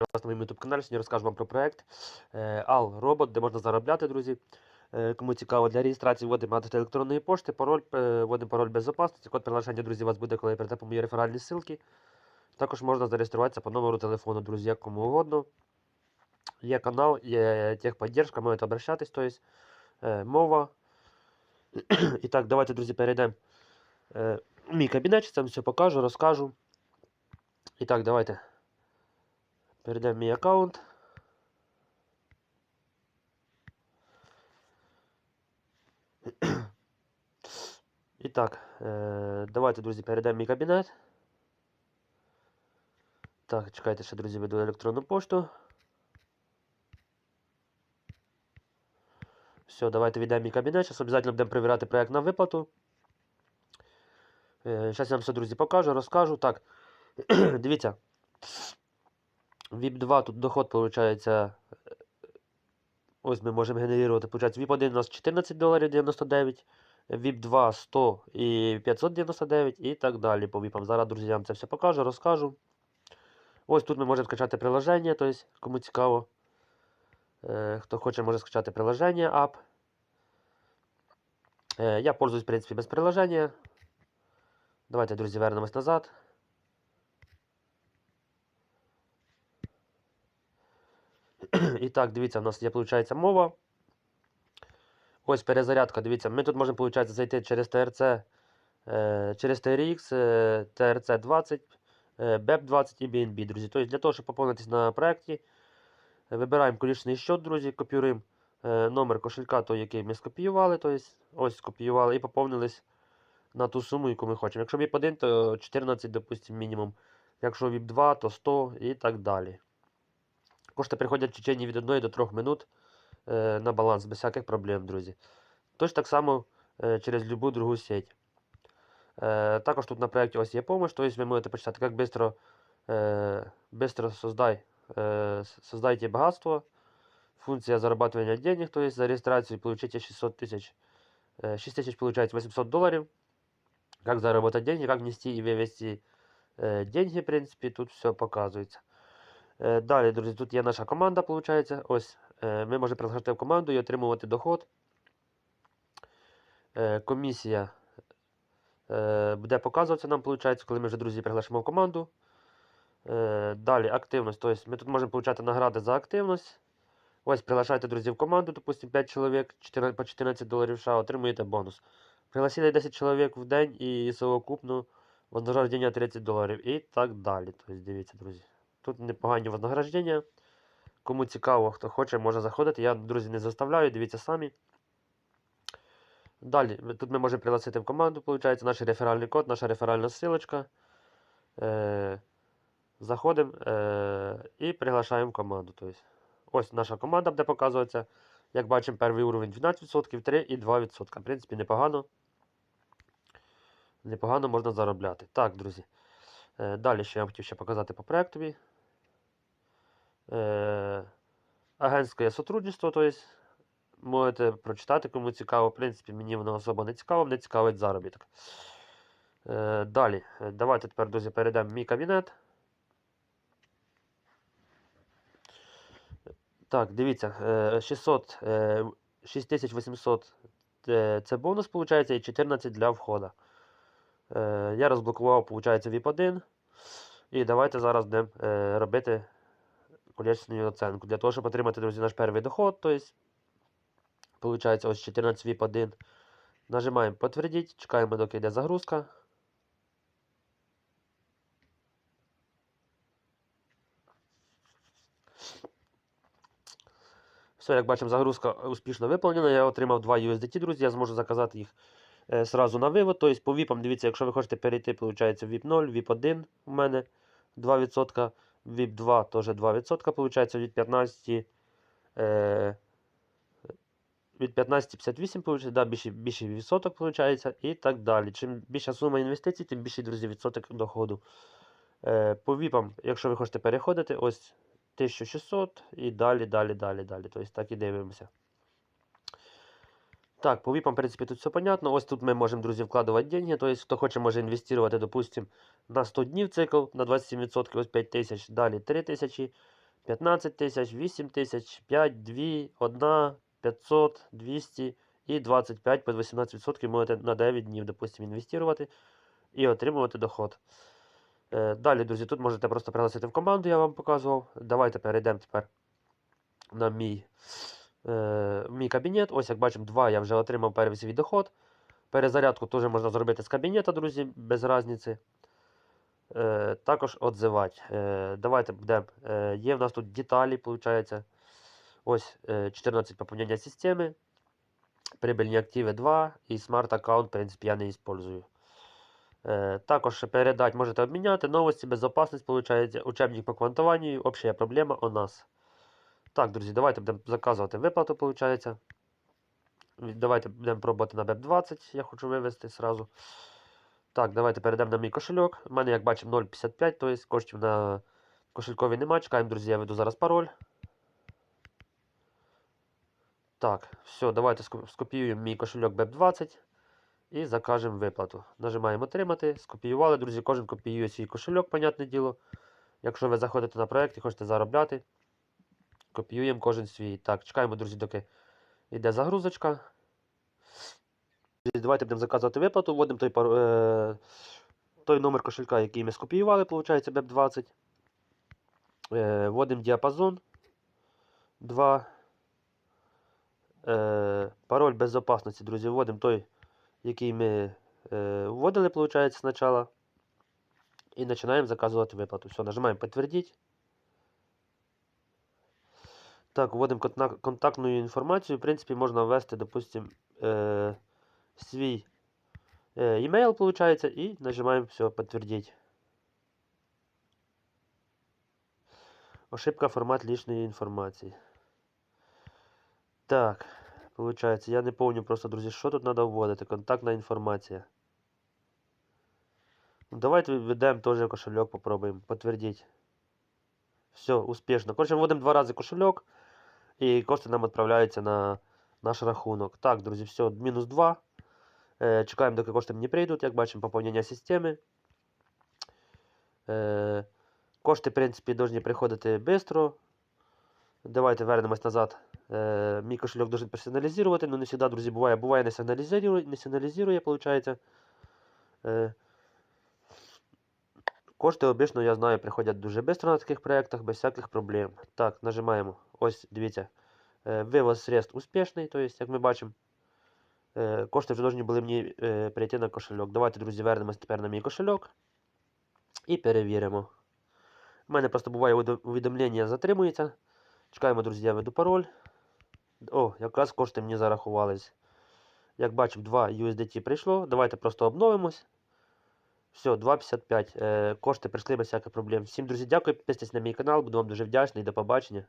вас на моєму YouTube каналі. Сьогодні розкажу вам про проект Ал Робот, де можна заробляти, друзі. Е, Кому цікаво, для реєстрації вводимо адрес електронної пошти, пароль, е, вводимо пароль безопасності. Код приглашення, друзі, у вас буде, коли перейдете по моїй реферальній ссылці. Також можна зареєструватися по номеру телефону, друзі, як кому угодно. Є канал, є техподдержка, можете обращатись, тобто е, мова. І так, давайте, друзі, перейдемо е, в мій кабінет, це все покажу, розкажу. І так, давайте. Перейдемо в мій аккаунт. І так, е, давайте, друзі, перейдемо в мій кабінет. Так, чекайте, ще, друзі, веду електронну пошту. Все, давайте війдемо в мій кабінет. Зараз обов'язково будемо перевіряти проект на виплату. Зараз я вам все, друзі, покажу, розкажу. Так, дивіться. VIP 2 тут доход виходить. Ось ми можемо генерувати. Получається, VIP 1 у нас 14 доларів 99, VIP 2 100 і 599 і так далі по VIP. Зараз, друзі, я вам це все покажу, розкажу. Ось тут ми можемо скачати приложення, тобто, кому цікаво. Е, Хто хоче, може скачати приложення ап. Е, Я пользуюсь, в принципі, без приложення. Давайте, друзі, вернемось назад. І так, дивіться, у нас є, виходить, мова. Ось перезарядка, дивіться, ми тут можемо, виходить, зайти через ТРЦ, е, через TRX, е, TRC 20, е, BEP 20 і BNB, друзі. Тобто для того, щоб поповнитись на проєкті, вибираємо колічний счет, друзі, копіюємо е, номер кошелька, той, який ми скопіювали, тобто ось скопіювали і поповнились на ту суму, яку ми хочемо. Якщо VIP 1, то 14, допустимо, мінімум. Якщо VIP 2, то 100 і так далі. Кошти приходять в течение від 1 до 3 минут е, на баланс без всяких проблем, друзі. Точно так само е, через любу другу сеть. Е, також тут на проєкті ось є помощь, тобто ви можете почитати, як быстро, е, быстро создай, е, создайте багатство. Функция зарабатывания денег, то есть за регистрацию получите 600 тысяч, э, 6 тысяч получаете 800 долларов. Как заработать деньги, как внести и вывести э, деньги, в принципе, тут все показується. Е, Далі, друзі, тут є наша команда, виходить. Ось е, ми можемо приглашати в команду і отримувати доход. Е, Комісія буде показуватися нам, виходить, коли ми вже друзі приглашимо в команду. Далі активність. Тобто ми тут можемо отримати награди за активність. Ось, приглашайте друзів в команду, допустим, 5 чоловік 14, по 14 доларів США, отримуєте бонус. Пригласили 10 чоловік в день і совокупно вознаграждення 30 доларів і так далі. Тобто, дивіться, друзі. Тут непогані вознаграждення. Кому цікаво, хто хоче, може заходити. Я, друзі, не заставляю, дивіться самі. Далі, тут ми можемо пригласити в команду, виходить, наш реферальний код, наша реферальна ссылочка. Е, заходимо е, і приглашаємо в команду. Тобто, ось наша команда буде показуватися. Як бачимо, перший уровень 12%, 3 і 2%. В принципі, непогано. Непогано можна заробляти. Так, друзі. Е, далі що я хотів ще показати по проєктові. Е, агентське сотрудничество, тобто можете прочитати, кому цікаво. В принципі, мені воно особо не цікаво, мене цікавить заробіток. Е, далі, давайте тепер, друзі, перейдемо в мій кабінет. Так, дивіться, е, 600, е, 6800 е, це бонус, виходить, і 14 для входу. Е, Я розблокував, виходить, VIP 1. І давайте зараз будемо робити колечну оценку. Для того, щоб отримати, друзі, наш перший доход, то есть, получається ось 14 VIP 1. Нажимаємо підтвердити, чекаємо, доки йде загрузка. Все, як бачимо, загрузка успішно виповнена. Я отримав 2 USDT, друзі. Я зможу заказати їх е, сразу на вивод. Тобто по VIP, дивіться, якщо ви хочете перейти, виходить VIP 0, VIP 1 у мене 2%, VIP 2 теж 2%, виходить від 15. Е, від 15,58 получається, да, більше, більше відсоток виходить, і так далі. Чим більша сума інвестицій, тим більший, друзі, відсоток доходу. Е, по VIP, якщо ви хочете переходити, ось 1600 і далі, далі, далі, далі. Тобто так і дивимося. Так, по VIP, в принципі, тут все понятно. Ось тут ми можемо, друзі, вкладувати деньги. Тобто, хто хоче, може інвестувати, допустим, на 100 днів цикл на 27%, ось 5000, далі 3000, 15 тисяч, 8 тисяч, 5, 2, 1, 500, 200 і 25 по 18% можете на 9 днів, допустимо, інвестувати і отримувати доход. Е, Далі, друзі, тут можете просто пригласити в команду, я вам показував. Давайте перейдемо тепер на мій, е, мій кабінет. Ось, як бачимо, 2 я вже отримав перший свій доход. Перезарядку теж можна зробити з кабінета, друзі, без різниці. Е, також отзивати. Е, давайте будемо. Е, є в нас тут деталі, виходить. Ось е, 14 поповнення системи. Прибильні активи 2 і смарт аккаунт, в принципі, я не використовую. Також передати можете обміняти. Новості, виходить. Учебник по квантуванню, общая проблема у нас. Так, друзі, давайте будемо заказувати виплату, виходить. Давайте будемо пробувати на BEP20, я хочу вивести сразу. Так, давайте перейдемо на мій кошельок. У мене, як бачимо, 0,55, тобто коштів на кошелькові немає. Чекаємо, друзі, я веду зараз пароль. Так, все, давайте скопіюємо мій кошельок BEP20 і закажемо виплату. Нажимаємо отримати. Скопіювали, друзі, кожен копіює свій кошельок, понятне діло. Якщо ви заходите на проєкт і хочете заробляти, копіюємо кожен свій. Так, чекаємо, друзі, доки йде загрузочка. Давайте будемо заказувати виплату, вводимо той, е, той номер кошелька, який ми скопіювали, виходить, BEP20. Е, вводимо діапазон 2. Е, пароль безопасності, друзі, вводимо той, який ми е, вводили, виходить, спочатку. І починаємо заказувати виплату. Все, нажимаємо підтвердити. Так, вводимо контактну інформацію. В принципі, можна ввести, допустим, е, свій е, email, виходить, і нажимаємо все, підтвердити. Ошибка формат лишньої інформації. Так, виходить, я не пам'ятаю просто, друзі, що тут треба вводити. Контактна інформація. Ну, Давайте введемо теж кошельок, попробуємо. Підтвердіть. Все, успішно. Коротше, вводимо два рази кошельок, і кошти нам відправляються на наш рахунок. Так, друзі, все, мінус 2. Е, чекаємо, доки кошти мені прийдуть, як бачимо, поповнення системи. Е, кошти, в принципі, повинні приходити швидко. Давайте вернемось назад. Е, мій кошельок должен персоналізувати, але не завжди, друзі, буває, буває не сигналізує, не сигналізує, виходить. Кошти обично, я знаю, приходять дуже швидко на таких проєктах, без всяких проблем. Так, нажимаємо. Ось, дивіться. Е, Вивоз средств успішний, тобто, як ми бачимо, е, кошти вже повинні були мені е, прийти на кошельок. Давайте, друзі, вернемось тепер на мій кошельок і перевіримо. У мене просто буває увідо- увідомлення затримується. Чекаємо, друзі, я веду пароль. О, якраз кошти мені зарахувались. Як бачимо, 2 USDT прийшло. Давайте просто обновимось. Все, 2,55. Е, кошти прийшли без всяких проблем. Всім, друзі, дякую. Підписуйтесь на мій канал, буду вам дуже вдячний. До побачення.